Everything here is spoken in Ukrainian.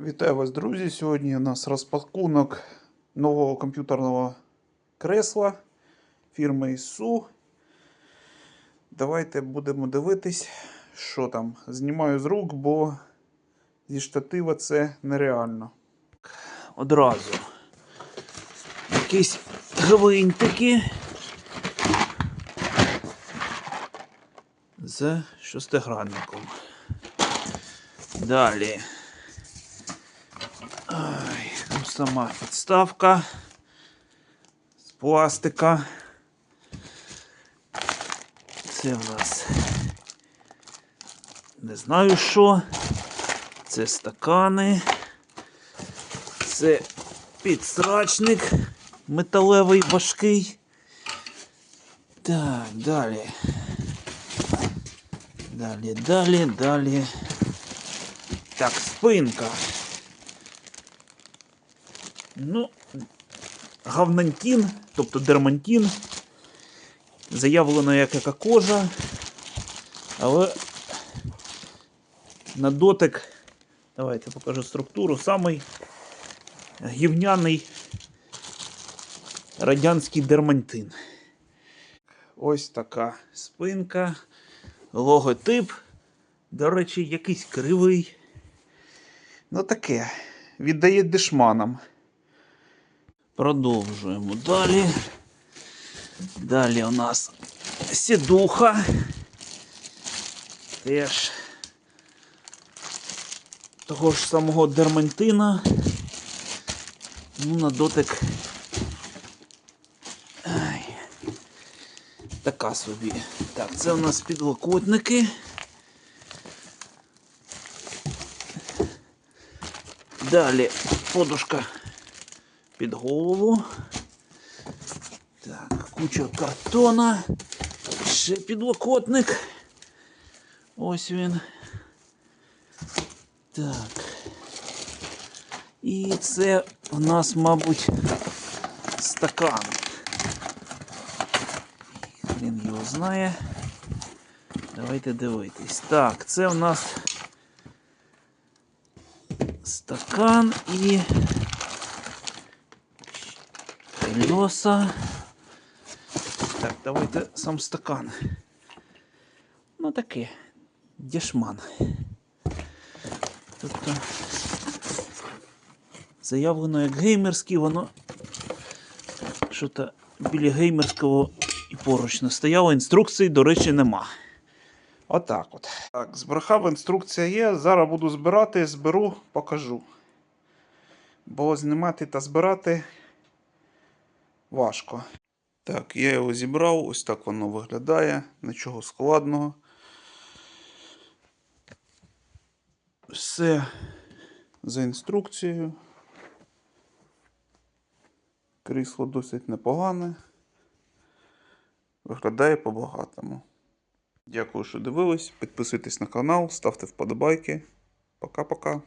Вітаю вас, друзі! Сьогодні у нас розпакунок нового комп'ютерного кресла фірми ISU. Давайте будемо дивитись, що там. Знімаю з рук, бо зі штатива це нереально. Одразу. Якісь гвинтики. З шестигранником. Далі. Ай, ну, сама підставка з пластика. Це в нас не знаю що. Це стакани. Це підсрачник металевий важкий. Так, далі. Далі, далі, далі. Так, спинка. Ну, гавнантін, тобто дермантін. Заявлено як яка кожа. Але на дотик, давайте покажу структуру, самий гівняний радянський дермантин. Ось така спинка, логотип. До речі, якийсь кривий. Ну таке. Віддає дешманам. Продовжуємо далі. Далі у нас сідуха. Теж того ж самого дермантина. Ну, на дотик. Ай. Така собі. Так, це у нас підлокотники. Далі подушка під голову. Так, куча картона. Ще підлокотник. Ось він. Так. І це в нас, мабуть, стакан. Він його знає. Давайте дивитись. Так, це в нас стакан і колеса. Так, давайте сам стакан. Ну таке. Дешман. Тобто заявлено як геймерський, воно що-то біля геймерського і поруч не стояло. Інструкції, до речі, нема. Отак от. Так, збрехав, інструкція є. Зараз буду збирати, зберу, покажу. Бо знімати та збирати важко. Так, я його зібрав, ось так воно виглядає, нічого складного. Все за інструкцією. Крісло досить непогане. Виглядає по-багатому. Дякую, що дивились. Підписуйтесь на канал, ставте вподобайки. Пока-пока.